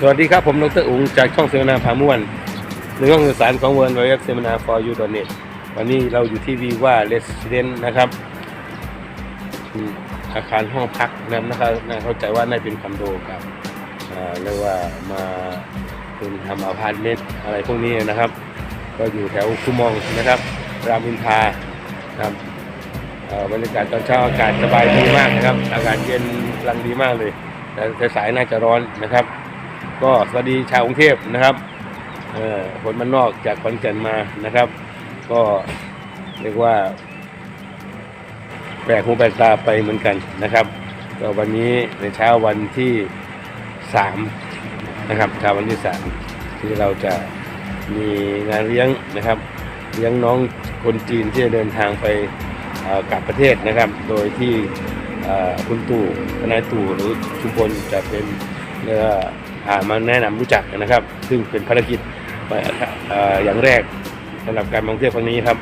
สวัสดีครับผมดรอุ๋งจากช่องเสวนาพาม่วนหรือห้องสื่อสารของเวิร์นไวรัสเซมินา for you n e t วันนี้เราอยู่ที่วีว่าเรสเดนนะครับอาคารห้องพักนะครับนะครับน่าเข้าใจว่าน่าเป็นคอนโดครับเรียกว่ามาเป็นทำอพาร์ตเมนต์อะไรพวกนี้นะครับ ก็อยู่แถวคูมองนะครับ รามอินทรานะครับบรรยากาศตอนเช้าอากาศสบายดีมากนะครับ อากาศเย็นกำลังดีมากเลยแต่สายน่าจะร้อนนะครับ ก็สวัสดีชาวกรุงเทพนะครับเอ่อคนมันนอกจากขอนแก่นมานะครับ ก็เรียกว่าแปลกหูแปลกตาไปเหมือนกันนะครับก็วันนี้ในเช้าวันที่สามนะครับเช้าวันที่สามที่เราจะมีงานเลี้ยงนะครับเลี้ยงน้องคนจีนที่จะเดินทางไปกลับประเทศนะครับ โดยที่คุณตู่นายตู่หรือชุมพลจะเป็นเอ่อ มาแนะนำรู้จักนะครับ ซึ่งเป็นภารกิจอออย่างแรกสำหรับการท่องเที่ยวครั้งนี้ครับ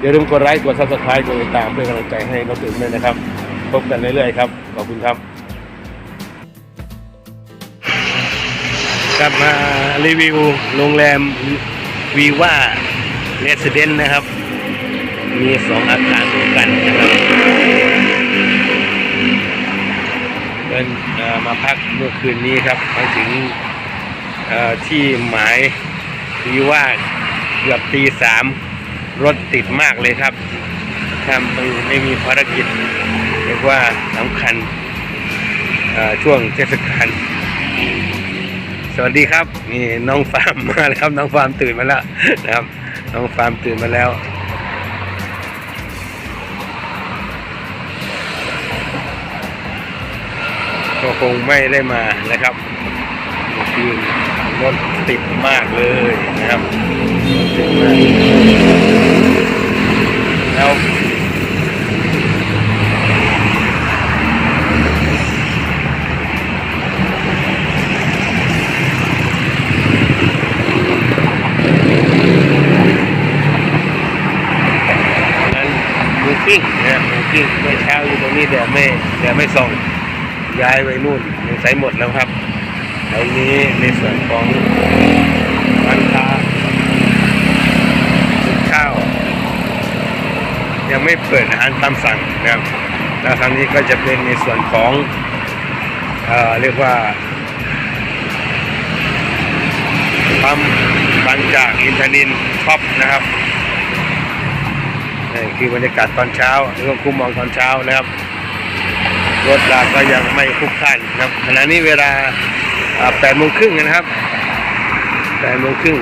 อย่าลืมกดไลค์กดซับสไครต์กดติดตามเพื่อกำลังใจให้น้องตื่นด้วยนะครับ พบกันเรื่อยๆครับ ขอบคุณครับ กลับมารีวิวโรงแรมวีว่าเรสเดนนะครับ มีสองอาคารรวมกันนะครับเป็น มาพักเมื่อคืนนี้ครับมาถึงที่หมายวีว่าเกือบตีสามรถติดมากเลยครับถ้าไม่ไม่มีภารกิจเรียกว่าสำคัญช่วงเทศกาลสวัสดีครับนี่น้องฟาร์มมาแล้วครับน้องฟาร์มตื่นมาแล้วนะครับ น้องฟาร์มตื่นมาแล้ว งไม่ได้มานะครับเมื่อคืนรถติดมากเลยนะครับติดมากแล้วนั้นหมูปิ้งนะหมูปิ้งเมื่อเช้าอยู่ตรงนี้แดดไม่แดดไม่ส่อง ย้ายไปนู่นยังใช้หมดแล้วครับแล้วนี้ในส่วนของร้านค้าข้าว ยังไม่เปิดอาหารตามสั่งนะครับแล้วครั้งนี้ก็จะเป็นในส่วนของเอ่อเรียกว่าปั๊มบางจากอินทนินท็อปนะครับนี่คือบรรยากาศตอนเช้าหรือว่าคุ้มมองตอนเช้านะครับ รถราก็ยังไม่คุกคันนะครับขณะนี้เวลาแปดโมงครึ่งนะครับแปดโมงครึ่ง